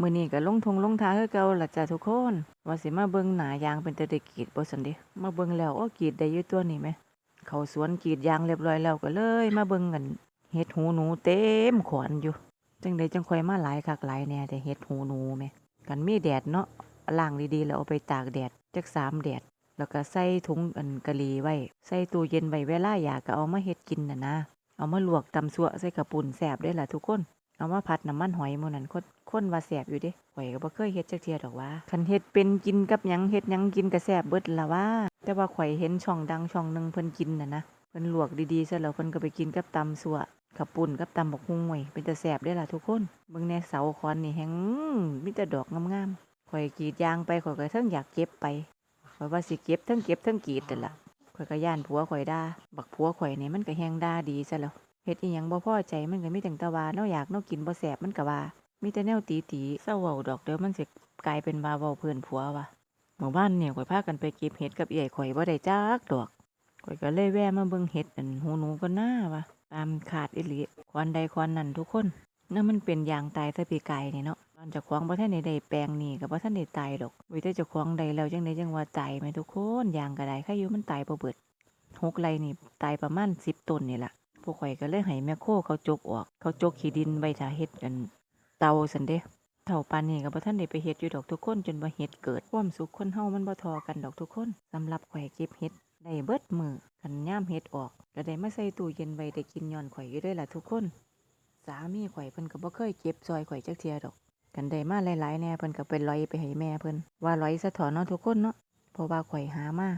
มื้อนี้ก็ลงทงลงทาคือเก่าล่ะจ้ะทุกคน ว่าสิมาเบิ่งหน้ายางเป็นตะได้กรีดบ่ซั่นเด้มาเบิ่งแล้วโอ้กรีดได้อยู่ตัวนี้แหมเขาสวนกรีดยางเรียบร้อยแล้วก็เลย มาเบิ่งกันเฮ็ดหูหนูเต็มขอนอยู่ จังไดจังค่อยมาหลายคักหลายแน่แต่เฮ็ดหูหนูแหมกันมีแดดเนาะล้างดีๆแล้วเอาไปตากแดดจักสามแดด แล้วก็ใส่ถุงอันกะหรี่ไว้ ใส่ตู้เย็นไว้เวลาอยากก็เอามาเฮ็ดกินน่ะนะ เอามาลวกตำซัวใส่กระปุ่นแสบได้ล่ะทุกคน เอามาผัดน้ำมันหอยมื้อนั้นคนคนว่าแสบอยู่เด้ข่อยก็บ่เคยเฮ็ดจักเทียดอกว่าคันเฮ็ดเป็นกินกับหยังเฮ็ดหยังกินก็แซ่บเบิดละว่า แต่ว่าข่อยเห็นช่องดังช่องหนึงเพิ่นกินน่ะนะเพิ่นลวกดีๆซะแล้วเพิ่นก็ไปกินกับตำซัวกระปุ่นกับตำบักฮุ่งไว้เป็นตาแซ่บได้ล่ะทุกคนเบิ่งแน่เสาคอนนี่แฮงมีแต่ดอกงามๆข่อยกรีดยางไปข่อยก็เทั้งอยากเก็บไปข่อยว่าสิเก็บเทั้งเก็บเทั้งกรีดนั่นล่ะข่อยก็ย่านผัวข่อยด่าบักผัวข่อยนี่มันก็แฮงด่าดีซะแล้ว เฮ็ดอีหยังบ่พอใจมันก็มีแต่งตะวาเนาอยากเนากินบ่แซ่บมันก็ว่า มีแต่แนวตีๆเศร้าเว้าดอกเดี๋ยวมันสิกลายเป็นว่าเว้าเพื่อนผัวว่ะเมื่อวานเนี่ยข่อยพากันไปเก็บเห็ดกับเอี่ยข่อยบ่ได้จักดอกข่อยก็เลยแวะมาเบิ่งเห็ดอันหูหนูก็น่าว่ะตามขาดอีหลีควันใดควันนั้นทุกคนนั่นมันเป็นยางตายซะปีไกายนี่เนาะตอนเจ้างบ่ทันได้แปลงนี่ก็บ่ทันได้ตายดอกวิแต่เจ้างได้แล้วจังไดจังว่าตายแม่ทุกคนยางก็ได้ใครอยู่มันตายบ่เบิดหกไรนี่ตายประมาณ10ต้นนี่ล่ะ วกข่อยก็เลยให้แม่โคเขาจกออก เขาจกขี้ดินไว้ถ้าเฮ็ดอัน เตาสันเด้เท่าปานนี้ก็บ่ทันได้ไปเฮ็ดอยู่ดอกทุกคนจนว่เฮ็ดเกิดความสุขคนเฮามันบ่ทอกันดอกทุกคนสำหรับข่อยเก็บเฮ็ดได้เบิดมือกันย่ามเฮ็ดออกก็ได้มาใส่ตู้เย็นไว้ได้กินย้อนข่อยอยู่ด้วยล่ะทุกคน สามีข่อยเพิ่นก็บ่เคยเก็บซอยข่อยจักเที่ยดอก กันได้มาหลายๆแน่เพิ่นก็ไปลอยไปให้แม่เพิ่นว่าลอยสะถอนเนาะทุกคนเนาะเพราะว่าข่อยหามา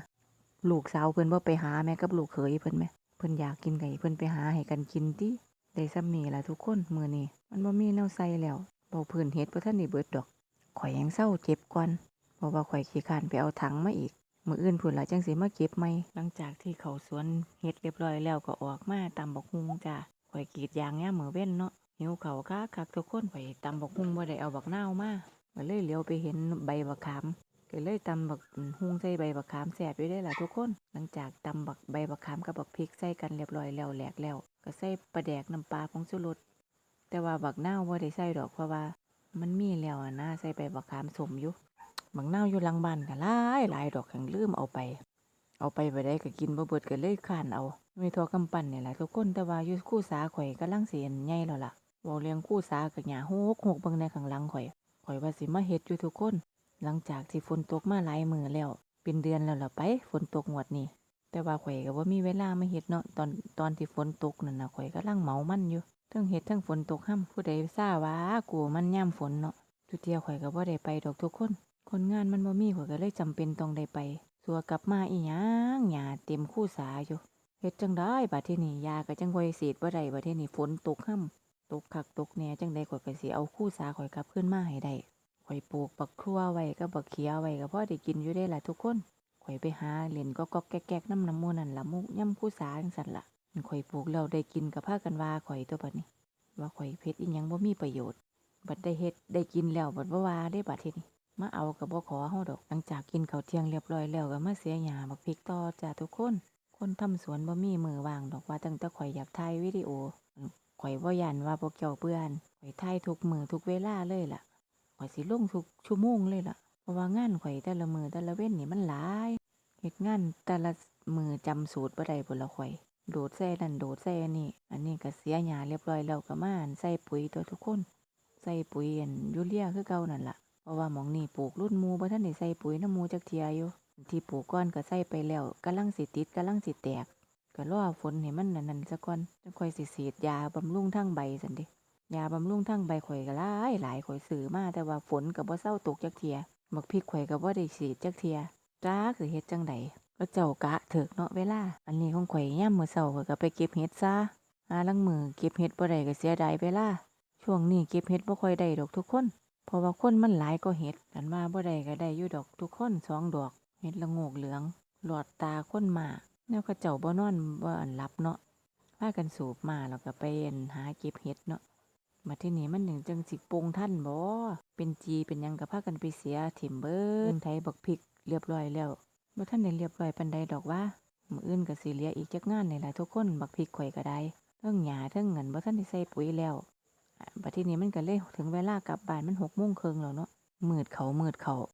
ลูกสาวเพิ่นบ่ไปหาแม่กับลูกเขยเพิ่นแหม เพิ่นอยากกินไก่เพิ่นไปหาให้กันกินติได้ซ้ำนี้ล่ะทุกคนมื้อนี้มันบ่มีแนวใส่แล้วเบาพื้นเฮ็ดบ่ทันได้เบิดดอกข่อยยังเศร้าเจ็บก่อนเพราะว่าข่อยขี้คร้านไปเอาถังมาอีกมื้ออื่นพุ่นล่ะจังสิมาเก็บใหม่หลังจากที่เขาสวนเฮ็ดเรียบร้อยแล้วก็ออกมาตำบักฮุงจ้าข่อยกรีดยางยามมื้อเว้นเนาะหิวข้าวคักคักทุกคนข่อยตำบักฮุงบ่ได้เอาบักนาวมาก็เลยเหลียวไปเห็นใบบักขาม ก็เลยตำบักฮุงใส่ใบบักขามแซ่บอยู่ได้ล่ะทุกคน หลังจากตำบักใบบักขามกับบักพริกใส่กันเรียบร้อยแล้วแหลกแล้ว ก็ใส่ปลาแดกน้ำปลาผงชูรสแต่ว่าบักนาวบ่ได้ใส่ดอกเพราะว่า มันมีแล้วนะใส่ใบบักขามสมอยู่บักนาอยู่หลังบ้านก็หลายหลายดอกแข็งลืมเอาไป เอาไปไปได้ก็กินบ่เบิดก็เลยข้านเอามีทอกำปั้นนี่แหละทุกคนแต่ว่าอยู่คู่สาข่อยกำลังสิอันใหญ่แล้วล่ะว้าเรื่องคู่สาก็หญ้าโฮกโฮกเบิ่งในข้างหลังข่อยข่อยว่าสิมาเฮ็ดอยู่ทุกคน หลังจากที่ฝนตกมาหลายมือแล้ว เป็นเดือนแล้วล่ะไปฝนตกงวดนี้แต่ว่าข่อยก็บ่มีเวลามาเฮ็ดเนาะตอนตอนที่ฝนตกนั่นนะข่อยกำลังเมามันอยู่ทั้งเฮ็ดทั้งฝนตกห้ำผู้ใดทราว่ากูมันย่ำฝนเนาะทุดเที่ยวข่อยก็บ่ได้ไปดอกทุกคน คนงานมันบ่มีข่อยก็เลยจำเป็นต้องได้ไปสัวกลับมาอีหยังหญ้าเต็มคู่สาอยู่เฮ็ดจังได้บัดที่นี้ยาก็จังค่อยสีดบ่ได้บัดที่นี้ฝนตกห้ำตกคักตกแหน่จังใดข่อยก็สิเอาคู่สาข่อยกลับคืนมาให้ได้ ข่อยปลูกบักครัวไว้กับบักเขียไว้ก็พอได้กินอยู่ได้ล่ะทุกคน ข่อยไปหาเล่นก็ก็แก๊กๆน้ำน้ำมูนั่นละมุกย่ำผู้สาจังซั่นล่ะข่อยปลูกแล้วได้กินกับพากันว่าข่อยตัวบัดนี้ ว่าข่อยเพชรอีหยังบ่มีประโยชน์ บัดได้เฮ็ดได้กินแล้วบัดบ่ว่าได้บัดทีนี้มาเอากับบ่ขอเฮาดอก หลังจากกินข้าวเที่ยงเรียบร้อยแล้วก็มาเสียหญ้าบักพริกต่อจ้าทุกคน คนทำสวนบ่มีมือว่างดอกว่าตั้งแต่ข่อยอยากถ่ายวิดีโอข่อยบ่ยันว่าพวกเจ้าเปื้อนข่อยถ่ายทุกมือทุกเวลาเลยล่ะ ข่อยสิลงทุกชั่วโมงเลยล่ะ เพราะว่างานข่อยแต่ละมือแต่ละเว้นนี่มันหลายเฮ็ดงานแต่ละมือจำสูตรบ่ได้พุ่ละข่อย โดดใส่นั่นโดดใส่อันนี้อันนี้ก็เสียหญ้าเรียบร้อยแล้วก็มาใส่ปุ๋ยตัวทุกคน ใส่ปุ๋ยอันยูเรียคือเก่านั่นล่ะ เพราะว่าหมองนี่ปลูกรุ่นหมูบ่ทันได้ใส่ปุ๋ยน้ำหมูจักเทียอยู่ ที่ปลูกก่อนก็ใส่ไปแล้วกำลังสิติดกำลังสิแตกก็รอฝนให้มันนั่นนั่นซะก่อนจังค่อยสิฉีดยาบำรุงทั้งใบซั่นเด้ ยาบำรุงทั้งใบข่อยก็หลายหลายข่อยซื้อมาแต่ว่าฝนก็บ่เซาตกจักเทียบักพริกข่อยก็บ่ได้ฉีดจักเทียจ้าคือเฮ็ดจังใดก็เจ้ากะเถิกเนาะเวลา อันนี้ของข่อยยามมื้อเช้าข่อยก็ไปเก็บเห็ดซะหาลังมือเก็บเห็ดบ่ได้ก็เสียดายเวลาช่วงนี้เก็บเห็ดบ่ค่อยได้ดอกทุกคน เพราะว่าคนมันหลายก็เห็ดกันมาบ่ได้ก็ได้อยู่ดอกทุกคนสองดอกเห็ดละโงกเหลือง หลอดตาคนมาแนวเขาเจ้าบ่นอนบ่อันหลับเนาะพากันสูบมาแล้วก็ไปหาเก็บเห็ดเนาะ มาที่นี่มันหนึ่งจังสิปงท่านบ่เป็นจีเป็นยังกับพากันไปเสียถิ่มเบิดไทยบักพริกเรียบร้อยแล้วบ่ท่านได้เรียบร้อยปานใดดอกว่ามื้ออื่นก็สิเหลียอีกจักงานในหลายทุกคนบักพริกข่อยก็ได้เทั้งหญ้าเทั้งเงินบ่ท่านได้ใส่ปุ๋ยแล้วบัดทีนี้มันก็เลยถึงเวลากลับบ้านมัน6โมงครึ่งแล้วเนาะมืดเขามืดเขา